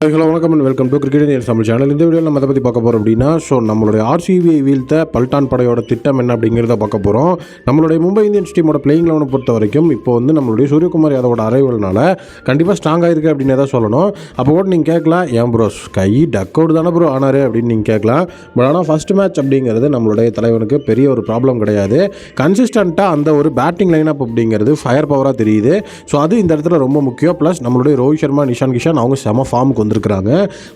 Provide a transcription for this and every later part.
Hello வணக்கம் and welcome to cricket Indian Tamil channel இந்த வீடியோவில் நம்ம அதை பற்றி பார்க்க போகிறோம் அப்படின்னா ஸோ நம்மளுடைய ஆர்சிபிஐ வீழ்த்த பல்டான் படையோட திட்டம் என்ன அப்படிங்கிறத பார்க்க போகிறோம் நம்மளுடைய மும்பை இந்தியன்ஸ் டீமோட பிளேயிங் லெவனை பொறுத்த வரைக்கும் இப்போ வந்து நம்மளுடைய சூரியகுமார் யாதவோட அரைவல்னால கண்டிப்பாக ஸ்ட்ராங்காக இருக்குது அப்படின்னு தான் சொல்லணும். அப்போ கூட நீங்கள் கேட்கலாம் ஏன் ப்ரோஸ் கை டக் அவுட் தானே ப்ரோ ஆனார்? அப்படின்னு நீங்கள் கேட்கலாம். பட் ஆனால் ஃபஸ்ட் மேட்ச் அப்படிங்கிறது நம்மளுடைய தலைவனுக்கு பெரிய ஒரு ப்ராப்ளம் கிடையாது. கன்சிஸ்டண்ட்டாக அந்த ஒரு பேட்டிங் லைனப் அப்படிங்கிறது ஃபயர் பவராக தெரியுது. ஸோ அது இந்த இடத்துல ரொம்ப முக்கியம். ப்ளஸ் நம்மளுடைய ரோஹித் சர்மா நிஷான் கிஷான் அவங்க செம ஃபார்முக்கு வந்திருக்கிறாங்க.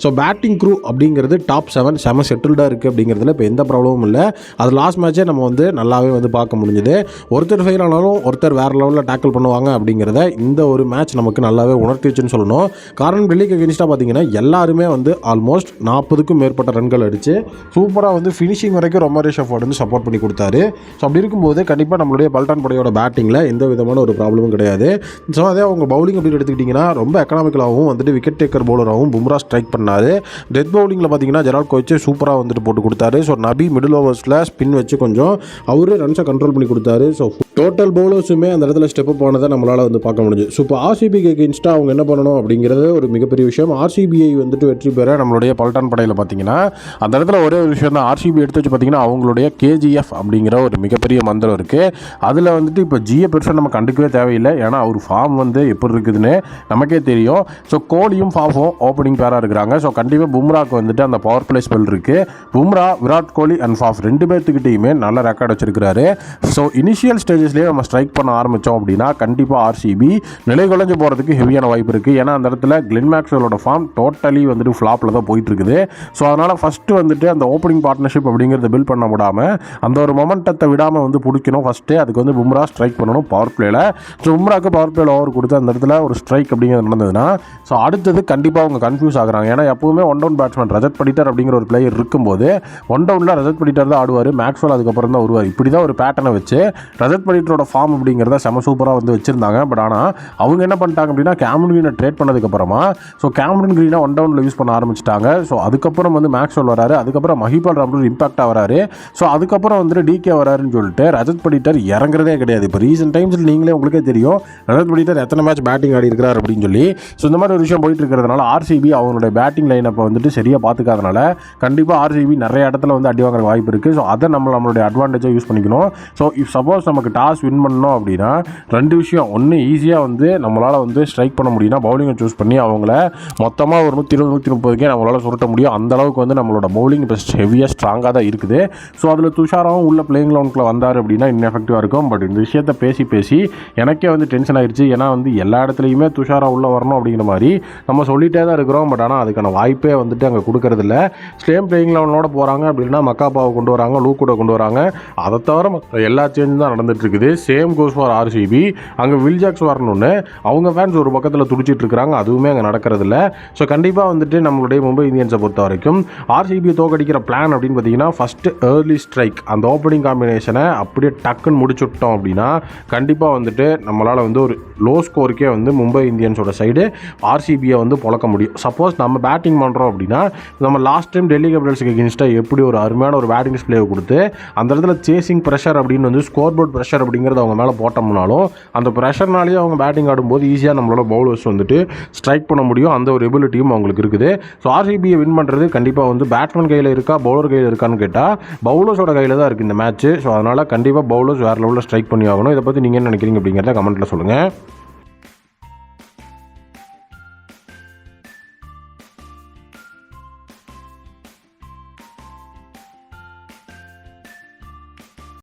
ஸோ பேட்டிங் க்ரூ அப்படிங்கிறது டாப் செவன் செம செட்டில்டாக இருக்குது அப்படிங்கிறதுல இப்போ எந்த ப்ராப்ளமும் இல்லை. அது லாஸ்ட் மேட்ச்சே நம்ம வந்து நல்லாவே வந்து பார்க்க முடிஞ்சுது. ஒருத்தர் ஃபெயில் ஆனாலும் ஒருத்தர் வேறு லெவலில் டேக்கிள் பண்ணுவாங்க அப்படிங்கிறத இந்த ஒரு மேட்ச் நமக்கு நல்லாவே உணர்த்திச்சுன்னு சொல்லணும். காரணம் டெல்லிக்கு அகேன்ஸ்டாக பார்த்தீங்கன்னா எல்லாருமே வந்து ஆல்மோஸ்ட் நாற்பதுக்கும் மேற்பட்ட ரன்கள் அடித்து சூப்பராக வந்து ஃபினிஷிங் வரைக்கும் ரொம்ப ஷெஃபர்ட் வந்து சப்போர்ட் பண்ணி கொடுத்தாரு. ஸோ அப்படி இருக்கும்போது கண்டிப்பாக நம்மளுடைய பல்டான் படையோட பேட்டிங்கில் எந்த விதமான ஒரு ப்ராப்ளமும் கிடையாது. ஸோ அதே அவங்க பவுலிங் அப்படின்னு எடுத்துக்கிட்டிங்கன்னா ரொம்ப எக்கனாமிக்கலாகவும் வந்துட்டு விக்கெட் டேக்கர் பவுலராகவும் பும்ரா ஸ்ட்ரைக் பண்ணார். டெத் பவுலிங்கில் பார்த்தீங்கன்னா ஜெரால் கோச்சே சூப்பராக வந்துட்டு போட்டு கொடுத்தாரு. ஸோ நபி மிடில் ஓவர்ஸில் ஸ்பின் வச்சு கொஞ்சம் அவரு ரன்ஸை கண்ட்ரோல் பண்ணி கொடுத்தாரு. ஸோ டோட்டல் பவுலர்ஸுமே அந்த இடத்துல ஸ்டெப் அப் ஆனதை நம்மளால் வந்து பார்க்க முடிஞ்சு. ஸோ இப்போ ஆர்சிபிக்கு அகேன்ஸ்டாக அவங்க என்ன பண்ணணும் அப்படிங்கிறது ஒரு மிகப்பெரிய விஷயம். ஆர்சிபிஐ வந்துட்டு வெற்றி பெற நம்மளுடைய பல்டான் படையில் பார்த்தீங்கன்னா அந்த இடத்துல ஒரே ஒரு விஷயம் தான். ஆர்சிபி எடுத்து வச்சு பார்த்தீங்கன்னா அவங்களுடைய கேஜிஎஃப் அப்படிங்கிற ஒரு மிகப்பெரிய மந்திரம் இருக்குது அதில் வந்துட்டு இப்போ ஜியை பெருசாக நம்ம கண்டுக்கவே தேவையில்லை. ஏன்னா அவர் ஃபார்ம் வந்து எப்படி இருக்குதுன்னு நமக்கே தெரியும். ஸோ கோலியும் ஃபாஃபும் ஓப்பனிங் பேராக இருக்கிறாங்க. ஸோ கண்டிப்பாக பும்ராக்கு வந்துட்டு அந்த பவர் பிளே ஸ்பெல் இருக்குது பும்ரா விராட் கோலி அண்ட் ஃபாஃப் ரெண்டு பேர்த்துக்கிட்டையுமே நல்ல ரெக்கார்ட் வச்சிருக்கிறாரு. ஸோ இனிஷியல் ஸ்டேஜஸ்லேயே நம்ம ஸ்ட்ரைக் பண்ண ஆரம்பித்தோம் அப்படின்னா கண்டிப்பாக ஆர்சிபி நிலை குலைஞ்சு போகிறதுக்கு ஹெவியான வாய்ப்பு இருக்குது ஏன்னா அந்த இடத்துல கிளின் மேக்ஸ்வலோட ஃபார்ம் டோட்டலி வந்துட்டு ஃப்ளாப்பில் தான் போயிட்டு இருக்குது ஸோ அதனால் ஃபஸ்ட்டு வந்துட்டு அந்த ஓப்பனிங் பார்ட்னர்ஷிப் அப்படிங்கிறத பில்ட் பண்ண விடாமல் அந்த ஒரு மொமெண்டத்தை விடாமல் வந்து பிடிக்கணும் ஃபஸ்ட்டு அதுக்கு வந்து பும்ரா ஸ்ட்ரைக் பண்ணணும் பவர் பிளேயில் ஸோ பும்ராக்கு பவர் பிளேயில் ஓவர் கொடுத்து அந்த இடத்துல ஒரு ஸ்ட்ரைக் அப்படிங்கிறது நடந்ததுன்னா ஸோ அடுத்தது கண்டிப்பாக அவங்க கன்ஃபியூஸ் ஆகுறாங்க. ஏன்னா எப்பவுமே one down batsman Rajat Patidar அப்படிங்கிற ஒரு பிளேயர் இருக்கும்போது ஒன் டவுனில் ரஜத் படிட்டர் தான் ஆடுவார். மேக்ஸ்வெல் அதுக்கப்புறம் தான் வருவார். இப்படி தான் ஒரு பேட்டர்னை வச்சு ரஜத் படிட்டரோட ஃபார்ம் அப்படிங்கிறத செம சூப்பராக வந்து வச்சுருந்தாங்க. பட் ஆனால் அவங்க என்ன பண்ணிட்டாங்க அப்படின்னா கேமரன் க்ரீனை ட்ரேட் பண்ணதுக்கப்புறமா ஸோ கேமரன் க்ரீனை ஒன் டவுனில் யூஸ் பண்ண ஆரம்பிச்சிட்டாங்க. ஸோ அதுக்கப்புறம் வந்து மேக்ஸ்வெல் வராரு. அதுக்கப்புறம் மஹிபால் ராம்லூர் இம்பாக்டாக வராரு. ஸோ அதுக்கப்புறம் வந்துட்டு டிகே வராருன்னு சொல்லிட்டு ரஜத் படிட்டர் இறங்குறதே கிடையாது. இப்போ ரீசெண்ட் டைம்ஸில் நீங்களே உங்களுக்கே தெரியும் ரஜத் படிட்டர் எத்தனை மேட்ச் பேட்டிங் ஆடி இருக்கிறார் அப்படின்னு சொல்லி. ஸோ இந்த மாதிரி ஒரு விஷயம் போயிட்டு இருக்கிறதுனால ஆர்சிபி அவங்களுடைய பேட்டிங் லைனப்பை வந்துட்டு சரியாக பார்த்துக்காதனால கண்டிப்பாக ஆர்சிபி நிறைய இடத்துல வந்து அடி வாங்குற வாய்ப்பு இருக்குது ஸோ அதை நம்ம நம்மளுடைய அட்வான்டேஜாக யூஸ் பண்ணிக்கணும். ஸோ இஃப் சப்போஸ் நமக்கு டாஸ் வின் பண்ணோம் அப்படின்னா ரெண்டு விஷயம். ஒன்று ஈஸியாக வந்து நம்மளால் வந்து ஸ்ட்ரைக் பண்ண முடியும்னா பவுலிங்கை சூஸ் பண்ணி அவங்கள மொத்தமாக ஒரு நூற்றி இருபது நூற்றி முப்பதுக்கே நம்மளால் சுருட்ட முடியும். அந்த அளவுக்கு வந்து நம்மளோட பவுலிங் இப்போ ஹெவியாக ஸ்ட்ராங்காக தான் இருக்குது. ஸோ அதில் துஷாராவும் உள்ள பிளேயிங் லவுனுக்குள்ள வந்தார் அப்படின்னா இன்எஃபெக்டிவாக இருக்கும். பட் இந்த விஷயத்தை பேசி பேசி எனக்கே வந்து டென்ஷன் ஆயிடுச்சு ஏன்னா வந்து எல்லா இடத்துலையுமே துஷாரா உள்ளே வரணும் அப்படிங்கிற மாதிரி நம்ம சொல்லிட்டே தான் இருக்கிறோம் பட் ஆனால் அதுக்கான வாய்ப்பே வந்துட்டு அங்கே கொடுக்கறதில்ல. ஸ்டேம் பிளேயிங் லெவனோட போகிறாங்க அப்படின்னா மக்காப்பாவை கொண்டு வராங்க லூக்கூட கொண்டு வராங்க. அதை தவிர எல்லா சேஞ்சும் தான் நடந்துகிட்ருக்குது இருக்குது சேம் கோஸ் ஃபார் ஆர்சிபி அங்கே வில்ஜாக்ஸ் வரணும்னு அவங்க ஃபேன்ஸ் ஒரு பக்கத்தில் துடிச்சிட்டு இருக்கிறாங்க அதுவுமே அங்கே நடக்கிறதில்ல. ஸோ கண்டிப்பாக வந்துட்டு நம்மளுடைய மும்பை இந்தியன்ஸை பொறுத்த வரைக்கும் ஆர்சிபி தோக்கடிக்கிற பிளான் அப்படின்னு பார்த்தீங்கன்னா ஃபஸ்ட்டு ஏர்லி ஸ்ட்ரைக் அந்த ஓப்பனிங் காம்பினேஷனை அப்படியே டக்குன்னு முடிச்சுட்டோம் அப்படின்னா கண்டிப்பாக வந்துட்டு நம்மளால் வந்து ஒரு லோ ஸ்கோருக்கே வந்து மும்பை இந்தியன்ஸோட சைடு ஆர்சிபியை வந்து பொழக்க முடியும். சப்போஸ் நம்ம பேட்டிங் பண்ணுறோம் அப்படின்னா நம்ம லாஸ்ட் டைம் டெல்லி கேபிட்டல்ஸுக்கு எகென்ஸ்டாக எப்படி ஒரு அருமையான ஒரு பேட்டிங் டிஸ்பிளே கொடுத்து அந்த இடத்துல சேசிங் ப்ரெஷர் அப்படின்னு வந்து ஸ்கோர் போர்ட் ப்ரெஷர் அப்படிங்கிறது அவங்க மேலே போட்டோம்னாலும் அந்த ப்ரெஷர்னாலேயே அவங்க பேட்டிங் ஆடும்போது ஈஸியாக நம்மளோட பவுலர்ஸ் வந்துட்டு ஸ்ட்ரைக் பண்ண முடியும். அந்த ஒரு எபிலிட்டியும் அவங்களுக்கு இருக்குது. ஸோ ஆர்சிபியை வின் பண்ணுறது கண்டிப்பாக வந்து பேட்ஸ்மேன் கையில் இருக்கா பவுலர் கையில் இருக்கான்னு கேட்டால் பவுலர்ஸோட கையில் தான் இருக்குது இந்த மேட்ச் ஸோ அதனால் கண்டிப்பாக பவுலர்ஸ் வேறு லெவலில் ஸ்ட்ரைக் பண்ணி ஆகணும். இதை பற்றி நீங்கள் என்ன நினைக்கிறீங்க அப்படிங்கிறத கமெண்ட்டில் சொல்லுங்கள்